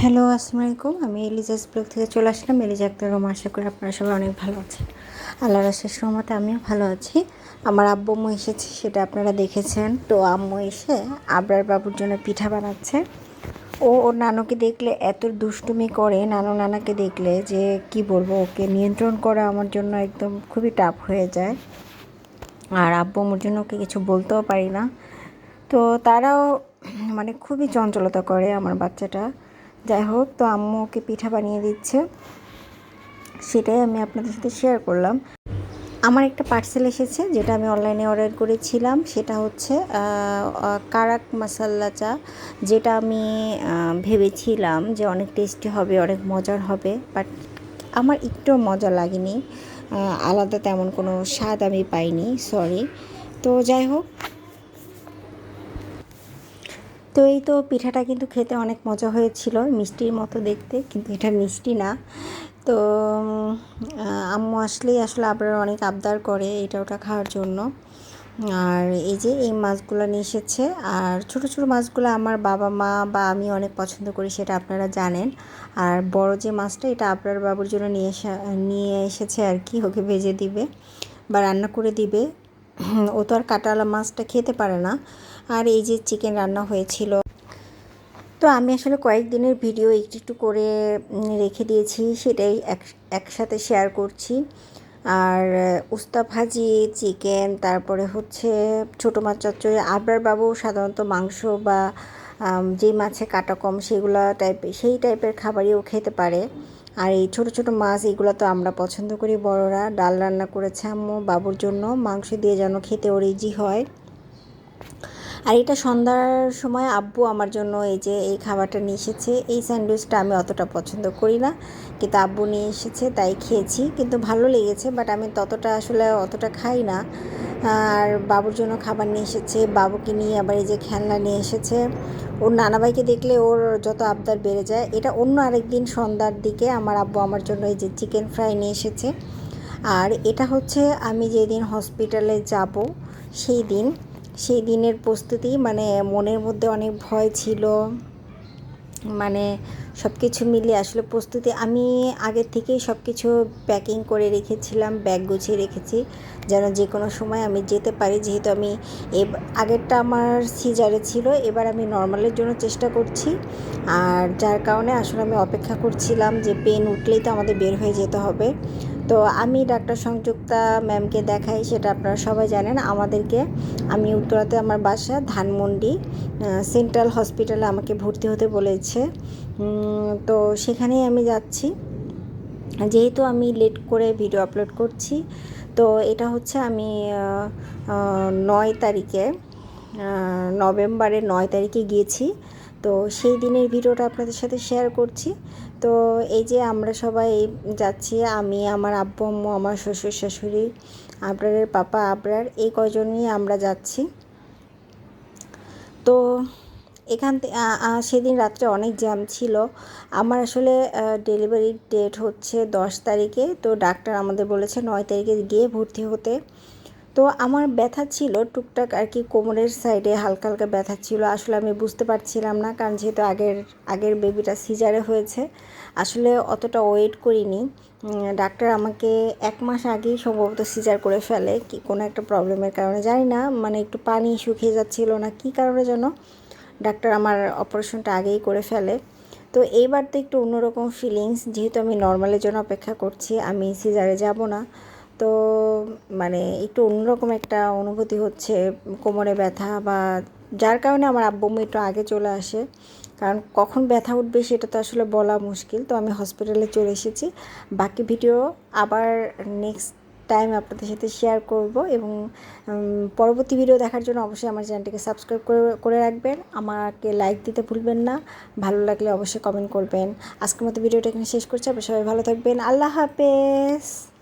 Hello, আসসালামু আলাইকুম। আমি এলিজাস ব্লগ থেকে চলে আসলাম। এলিজা আক্তার রোমা আশা করি আপনারা সবাই অনেক ভালো আছেন। আল্লাহ রাশের রহমতে আমিও ভালো আছি। আমার আব্বু এসেছে, সেটা আপনারা দেখেছেন। তো আম্মু এসে আবরার বাবুর জন্য পিঠা বানাচ্ছে। ও, ওর নানুকে দেখলে এত দুষ্টুমি করে, নানু নানাকে দেখলে যে কি বলব, ওকে নিয়ন্ত্রণ করা আমার জন্য একদম খুবই টাফ হয়ে যায়। আর আব্বু জন্য ওকে কিছু বলতেও পারি না। তো তারাও মানে খুবই চঞ্চলতা করে আমার বাচ্চাটা। যাই হোক, তো আম্মু ওকে পিঠা বানিয়ে দিচ্ছে। সেটাই আমি আপনাদের সাথে শেয়ার করলাম। আমার একটা পার্সেল এসেছে, যেটা আমি অনলাইনে অর্ডার করেছিলাম। সেটা হচ্ছে কারাক মশাল্লা চা, যেটা আমি ভেবেছিলাম যে অনেক টেস্টি হবে, অনেক মজার হবে বাট আমার একটু মজা লাগেনি। আলাদা তেমন কোনো স্বাদ আমি পাইনি সরি তো যাই হোক তো এই তো পিঠাটা কিন্তু খেতে অনেক মজা হয়েছিল, মিষ্টির মতো দেখতে, কিন্তু এটা মিষ্টি না। তো আম্মু আসলেই আসলে আপনারা অনেক আবদার করে এটা ওটা খাওয়ার জন্য। আর এই যে এই মাছগুলো নিয়ে এসেছে, আর ছোট ছোট মাছগুলো আমার বাবা মা বা আমি অনেক পছন্দ করি, সেটা আপনারা জানেন। আর বড় যে মাছটা, এটা আপনার বাবুর জন্য নিয়ে এসে, নিয়ে এসেছে আর কি, ওকে ভেজে দিবে বা রান্না করে দিবে। ও তো আর কাটালা মাছটা খেতে পারে না। আর এই যে চিকেন রান্না হয়েছিল। তো আমি আসলে কয়েকদিনের ভিডিও একটু একটু করে রেখে দিয়েছি, সেটাই এক, একসাথে শেয়ার করছি। আর উস্তা ভাজি চিকেন তারপরে হচ্ছে ছোটো মাছ চচ্চড়ি, আবরার বাবু সাধারণত মাংস বা যে মাছে কাটা কম, সেগুলো টাইপের সেই টাইপের খাবারই ও খেতে পারে। আর এই ছোট ছোট মাছ, এগুলো তো আমরা পছন্দ করি বড়রা। ডাল রান্না করেছে আম্মু বাবুর জন্য। মাংস দিয়ে যেন খেতে ওর ইজি হয়। আর এটা সন্ধ্যার সময় আব্বু আমার জন্য এই যে এই খাবারটা নিয়ে এসেছে। এই স্যান্ডউইচটা আমি অতটা পছন্দ করি না। কিন্তু আব্বু নিয়ে এসেছে, তাই খেয়েছি। কিন্তু ভালো লেগেছে বাট আমি ততটা আসলে অতটা খাই না। আর বাবুর জন্য খাবার নিয়ে এসেছে। বাবুকে নিয়ে আবার এই যে খেলনা নিয়ে এসেছে। ওর নানাভাইকে দেখলে ওর যত আবদার বেড়ে যায়। এটা অন্য আরেক দিন সন্ধ্যার দিকে আমার আব্বু আমার জন্য এই যে চিকেন ফ্রাই নিয়ে এসেছে। আর এটা হচ্ছে আমি যেদিন হসপিটালে যাব সেই দিন সেই দিনের প্রস্তুতি মানে মনের মধ্যে অনেক ভয় ছিল। মানে সব কিছু মিলিয়ে আসলে প্রস্তুতি, আমি আগের থেকেই সব কিছু প্যাকিং করে রেখেছিলাম ব্যাগ গুছিয়ে রেখেছি, যেন যে কোনো সময় আমি যেতে পারি। যেহেতু আমি এ আগেরটা আমার সিজারে ছিল, এবার আমি নর্মালের জন্য চেষ্টা করছি। আর যার কারণে আসলে আমি অপেক্ষা করছিলাম যে পেন উঠলেই তো আমাদের বের হয়ে যেতে হবে। তো আমি ডাক্তার সংযুক্তা ম্যামকে দেখাই, সেটা আপনারা সবাই জানেন। আমাদেরকে, আমি উত্তরাতে আমার বাসা, ধানমন্ডি। সেন্ট্রাল হসপিটালে আমাকে ভর্তি হতে বলেছে। তো সেখানেই আমি যাচ্ছি। যেহেতু আমি লেট করে ভিডিও আপলোড করছি, তো এটা হচ্ছে আমি নয় তারিখে নভেম্বরের নয় তারিখে গিয়েছি। তো সেই দিনের ভিডিওটা আপনাদের সাথে শেয়ার করছি। তো এই যে আমরা সবাই যাচ্ছি, আমি, আমার আব্বু, আম্মু, আমার শ্বশুর শাশুড়ি আবরারের পাপা, আবরার, এই কজনই আমরা যাচ্ছি। তো এখান সেদিন রাত্রে অনেক জ্যাম ছিল। আমার আসলে ডেলিভারির ডেট হচ্ছে দশ তারিখে। তো ডাক্তার আমাদের বলেছে নয় তারিখে গিয়ে ভর্তি হতে। তো আমার ব্যথা ছিল টুকটাক আর কি, কোমরের সাইডে হালকা হালকা ব্যথা ছিল। আসলে আমি বুঝতে পারছিলাম না, কারণ যেহেতু আগের আগের বেবিটা সিজারে হয়েছে, আসলে অতটা ওয়েট করিনি। ডাক্তার আমাকে এক মাস আগেই সম্ভবত সিজার করে ফেলে, কি কোনো একটা প্রবলেমের কারণে, জানি না মানে একটু পানি শুকিয়ে যাচ্ছিল না, কি কারণে যেন ডাক্তার আমার অপারেশনটা আগেই করে ফেলে। তো এইবার তো একটু অন্যরকম ফিলিংস যেহেতু আমি নর্মালের জন্য অপেক্ষা করছি, আমি সিজারে যাব না। তো মানে একটু অন্যরকম একটা অনুভূতি হচ্ছে কোমরে ব্যথা বা যার কারণে আমার আব্বু একটু আগে চলে আসে। কারণ কখন ব্যথা উঠবে সেটা তো আসলে বলা মুশকিল। তো আমি হসপিটালে চলে এসেছি। বাকি ভিডিও আবার নেক্সট টাইম আপনাদের সাথে শেয়ার করব এবং পরবর্তী ভিডিও দেখার জন্য অবশ্যই আমার চ্যানেলটিকে সাবস্ক্রাইব করে রাখবেন। আমাকে লাইক দিতে ভুলবেন না। ভালো লাগলে অবশ্যই কমেন্ট করবেন। আজকের মতো ভিডিওটা এখানে শেষ করছি। আপনার সবাই ভালো থাকবেন। আল্লাহ হাফেজ।